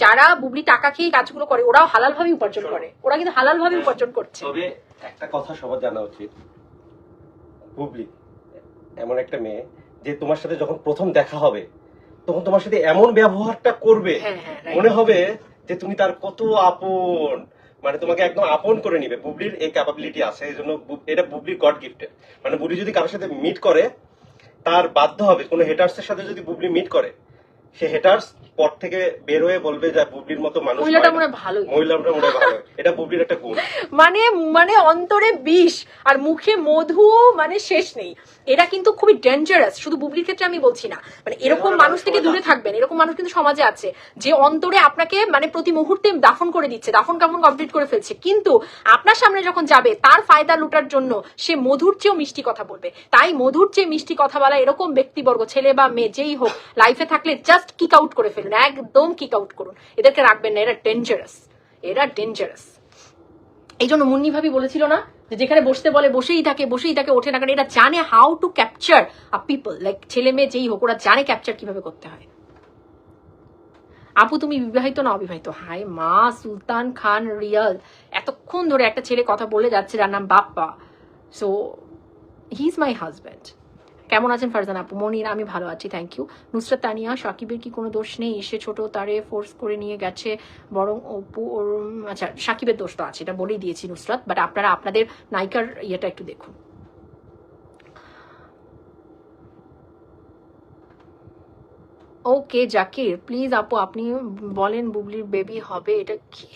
যারা বুবলি টাকা খেয়ে কাজগুলো করে ওরাও হালাল ভাবে উপার্জন করে। ওরা কিন্তু হালাল ভাবে উপার্জন করছে। তবে একটা কথা সবার জানা উচিত। বুবলি এমন একটা মেয়ে যে তোমার সাথে যখন প্রথম দেখা হবে তখন তোমার সাথে এমন ব্যবহারটা করবে হ্যাঁ, হ্যাঁ. মনে হবে যে তুমি তার কত আপন। মানে তোমাকে একদম আপন করে নিবে। বুবলির এই ক্যাপাবিলিটি আছে এই জন্য এটা বুবলির গড গিফটেড মানে বুবলি যদি কারোর সাথে মিট করে তার বাধ্য হবে কোনো হেটার্সের সাথে যদি বুবলি মিট করে সে হেটার্স পর থেকে বের হয়ে বলবে যে বুবলির মতো মানুষ মহিলাটা মনে ভালোই। মহিলাটা মনে ভালো। এটা বুবলির একটা গুণ। মানে মানে অন্তরে বিষ আর মুখে মধু মানে শেষ নেই। এটা কিন্তু খুবই ডেঞ্জারাস শুধু বুবলির ক্ষেত্রে আমি বলছি না। মানে এরকম মানুষ থেকে দূরে থাকবেন এরকম মানুষ কিন্তু সমাজে আছে যে অন্তরে আপনাকে মানে প্রতি মুহূর্তে দাফন করে দিচ্ছে দাফন কাফন কমপ্লিট করে ফেলছে। কিন্তু আপনার সামনে যখন যাবে তার ফায়দা লুটার জন্য সে মধুর চেয়েও মিষ্টি কথা বলবে। তাই মধুর চেয়ে মিষ্টি কথা বলা এরকম ব্যক্তিবর্গ ছেলে বা মেয়ে যেই হোক লাইফে থাকলে জাস্ট কিক আউট করে ফেলুন একদম কিক আউট করুন। এদেরকে রাখবেন না, এরা ডেঞ্জারাস এরা ডেঞ্জারাস এই জন্য মুন্নি ভাবি বলেছিল না যেখানে বসতে বলে, বসেই থাকে বসেই থাকে, ওঠে না, কারণ এটা জানে how to capture a people like ছেলে মেয়ে যেই হোক, ওরা জানে ক্যাপচার কীভাবে করতে হয়। আপু, তুমি বিবাহিত না অবিবাহিত? হাই মা, সুলতান খান রিয়াল এতক্ষণ ধরে একটা ছেলে কথা বলে যাচ্ছে, যার নাম Bappa. So he is my husband কেমন আছেন ফারজান আপু? মনির, আমি ভালো আছি থ্যাংক ইউ নুসরাত তানিয়া, সাকিবের কি কোনো দোষ নেই? সে ছোট তারে ফোর্স করে নিয়ে গেছে, বরং অপু ওর আচ্ছা সাকিবের দোষ তো আছে, এটা বলেই দিয়েছি নুসরাত বাট আপনারা, আপনাদের নায়িকার ইয়েটা একটু দেখুন। ওকে জাকির প্লিজ আপু, আপনি বলেন বুবলির বেবি হবে, এটা কি?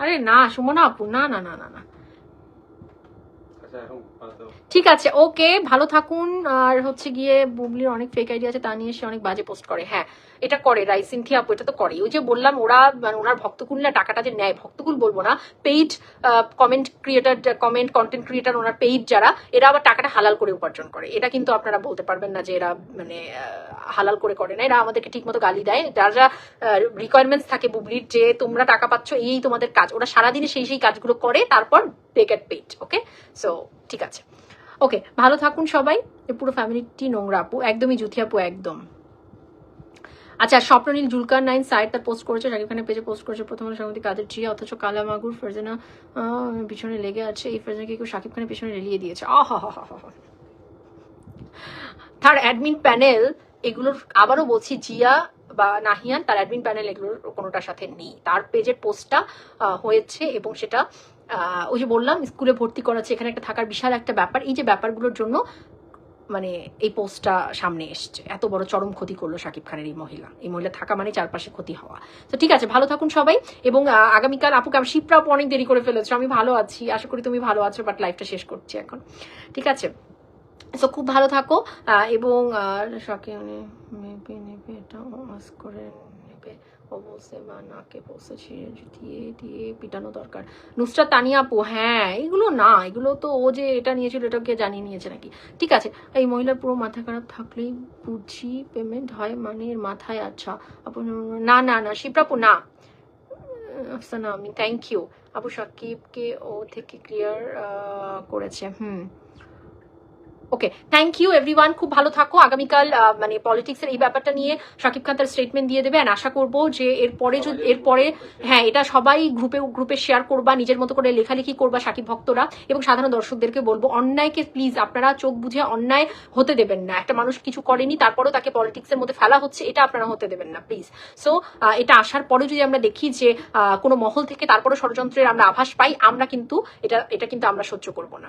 আরে না, সুমনা আপু, না না না না না আচ্ছা এখন বাদ দাও। ঠিক আছে, ওকে, ভালো থাকুন। আর হচ্ছে গিয়ে বুবলির অনেক ফেক আইডি আছে, তা নিয়ে সে অনেক বাজে পোস্ট করে। হ্যাঁ এটা করে রাইসিনথি আপু, এটা তো করে ওই যে বললাম, ওরা মানে ওনার ভক্তকুল না, টাকাটা যে নেয়, ভক্তকুল বলব না paid comment creator comment content creator ওনার পেইড যারা, এরা আবার টাকাটা হালাল করে উপার্জন করে। এটা কিন্তু আপনারা বলতে পারবেন না যে এরা মানে হালাল করে করে না। এরা আমাদেরকে ঠিক মতো গালি দেয়। যার যা রিকোয়ারমেন্টস থাকে বুবলির যে তোমরা টাকা পাচ্ছ, এই তোমাদের কাজ। ওরা সারাদিনে সেই সেই কাজগুলো করে, তারপর they get paid okay so ঠিক আছে। ওকে ভালো থাকুন সবাই। পুরো ফ্যামিলিটি নোংরা আপু, একদমই জুথি আপু, একদম। আচ্ছা স্বপ্ননীল জুলকার নাইন সাইড তার পোস্ট করেছে শাকিব খানের পেজে পোস্ট করেছে প্রথম সংগতি কাদের জিয়া অথচ কালা মাগুর, ফারজানা পিছনে লেগে আছে, এই ফারজানাকে কেউ শাকিব খানের পিছনে রেলিয়ে দিয়েছে। আহ তার অ্যাডমিন প্যানেল এগুলোর আবারও বলছি, জিয়া বা নাহিয়ান, তার অ্যাডমিন প্যানেল এগুলোর কোনোটার সাথে নেই। তার পেজের পোস্টটা হয়েছে এবং সেটা ওই যে বললাম, স্কুলে ভর্তি করাচ্ছে, এখানে একটা থাকার বিশাল একটা ব্যাপার। এই যে ব্যাপারগুলোর জন্য মানে এই পোস্টটা সামনে এসছে। এত বড় চরম ক্ষতি করল শাকিব খানের এই মহিলা। এই মহিলা থাকা মানে চারপাশে ক্ষতি হওয়া। তো ঠিক আছে, ভালো থাকুন সবাই, এবং আগামীকাল আপুকে আমি শিপ্রা আপু অনেক দেরি করে ফেলেছো। আমি ভালো আছি, আশা করি তুমি ভালো আছো বাট লাইফটা শেষ করছি এখন। ঠিক আছে? তো খুব ভালো থাকো এবং, আর শাকে মেপে নেবে এটা করে নেবে ও বলছে বা নাকে বলছে দিয়ে দিয়ে পিটানো দরকার। নুসরাত, তানিয়া আপু হ্যাঁ এগুলো না, এগুলো তো ও যে এটা নিয়েছিল এটাকে জানিয়ে নিয়েছে নাকি? ঠিক আছে, এই মহিলার পুরো মাথা খারাপ থাকলেই বুঝি পেমেন্ট হয় মানে এর মাথায় আচ্ছা। আপু, না না না শিপ্রাপু না। আফসানা আমি থ্যাংক ইউ আপু সাকিবকে ও থেকে ক্লিয়ার করেছে, হুম। ওকে থ্যাংক ইউ এভরিওয়ান খুব ভালো থাকো। আগামীকাল মানে পলিটিক্সের এই ব্যাপারটা নিয়ে শাকিব খান তার স্টেটমেন্ট দিয়ে দেবে। আশা করব যে এরপরে যদি এরপরে হ্যাঁ এটা সবাই গ্রুপে গ্রুপে শেয়ার করবা নিজের মতো করে লেখালেখি করবা সাকিব ভক্তরা। এবং সাধারণ দর্শকদেরকে বলব অন্যায়কে প্লিজ আপনারা চোখ বুঝে অন্যায় হতে দেবেন না। একটা মানুষ কিছু করেনি তারপরেও তাকে পলিটিক্সের মধ্যে ফেলা হচ্ছে এটা আপনারা হতে দেবেন না প্লিজ সো এটা আসার পরে যদি আমরা দেখি যে কোনো মহল থেকে তারপরে ষড়যন্ত্রের আমরা আভাস পাই আমরা কিন্তু এটা এটা কিন্তু আমরা সহ্য করব না।